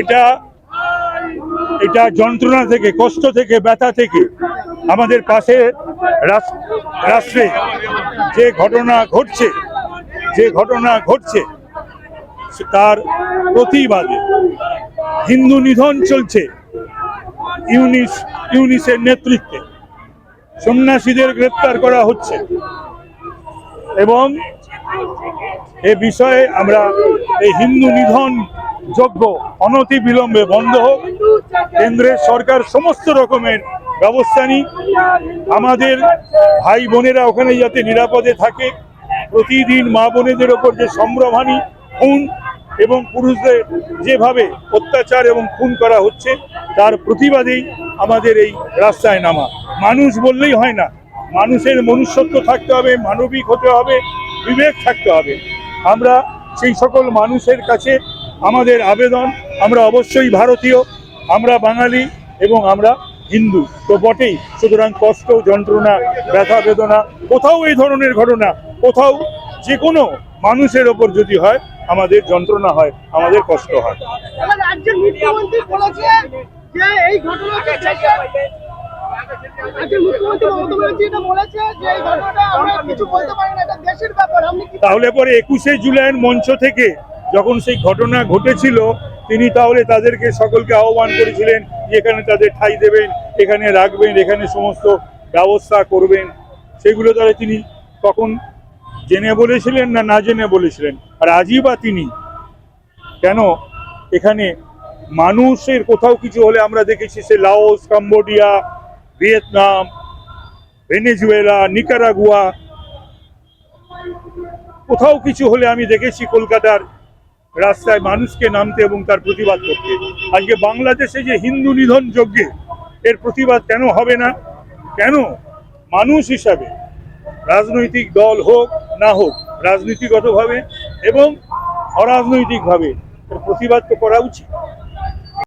এটা এটা যন্ত্রণা থেকে, কষ্ট থেকে, ব্যথা থেকে আমাদের পাশে রাষ্ট্রে যে ঘটনা ঘটছে, যে ঘটনা ঘটছে তার প্রতিবাদে হিন্দু নিধন চলছে ইউনিস, ইউনিসের নেতৃত্বে। সন্ন্যাসীদের গ্রেপ্তার করা হচ্ছে এবং এ বিষয়ে আমরা এই হিন্দু নিধন যজ্ঞ অনতি বিলম্বে বন্ধ হোক। কেন্দ্রের সরকার সমস্ত রকমের ব্যবস্থা নিই আমাদের ভাই বোনেরা ওখানে যাতে নিরাপদে থাকে। প্রতিদিন মা বোনেদের ওপর যে সম্ভ্রমহানি খুন এবং পুরুষদের যেভাবে অত্যাচার এবং খুন করা হচ্ছে, তার প্রতিবাদেই আমাদের এই রাস্তায় নামা। মানুষ বললেই হয় না, মানুষের মনুষ্যত্ব থাকতে হবে, মানবিক হতে হবে, বিবেক থাকতে হবে। আমরা সেই সকল মানুষের কাছে আমাদের আবেদন, আমরা অবশ্যই ভারতীয়, আমরা বাঙালি এবং আমরা হিন্দু। তো বটেই, সুতরাং কষ্ট, যন্ত্রণা, ব্যথা, বেদনা, কোথাও এই ধরনের ঘটনা, কোথাও যে কোনো মানুষের ওপর যদি হয়, আমাদের যন্ত্রণা হয়, আমাদের কষ্ট হয়। মুখ্যমন্ত্রী বলেছে যে এই ঘটনাটা আমরা কিছু বলতে পারি না তাহলে পরে একুশে জুলাইয়ের মঞ্চ থেকে যখন সেই ঘটনা ঘটেছিল তিনি তাহলে তাদেরকে সকলকে আহ্বান করেছিলেন যে এখানে তাদের ঠাঁই দেবেন এখানে রাখবেন এখানে সমস্ত ব্যবস্থা করবেন। সেগুলো তাহলে তিনি তখন জেনে বলেছিলেন না না জেনে বলেছিলেন? আর আজই বা তিনি? কেন? এখানে মানুষের কোথাও কিছু হলে আমরা দেখেছি সে Laos Cambodia Vietnam Venezuela Nicaragua কোথাও কিছু হলে আমি দেখেছি কলকাতার রাস্তায় মানুষকে নামতে এবং তার প্রতিবাদ করতে। আজকে বাংলাদেশে যে হিন্দু নিধন যজ্ঞে এর প্রতিবাদ কেন হবে না? কেন? মানুষ হিসাবে, রাজনৈতিক দল হোক, না হোক, রাজনীতিগতভাবে এবং অরাজনৈতিকভাবে প্রতিবাদ তো করা উচিত।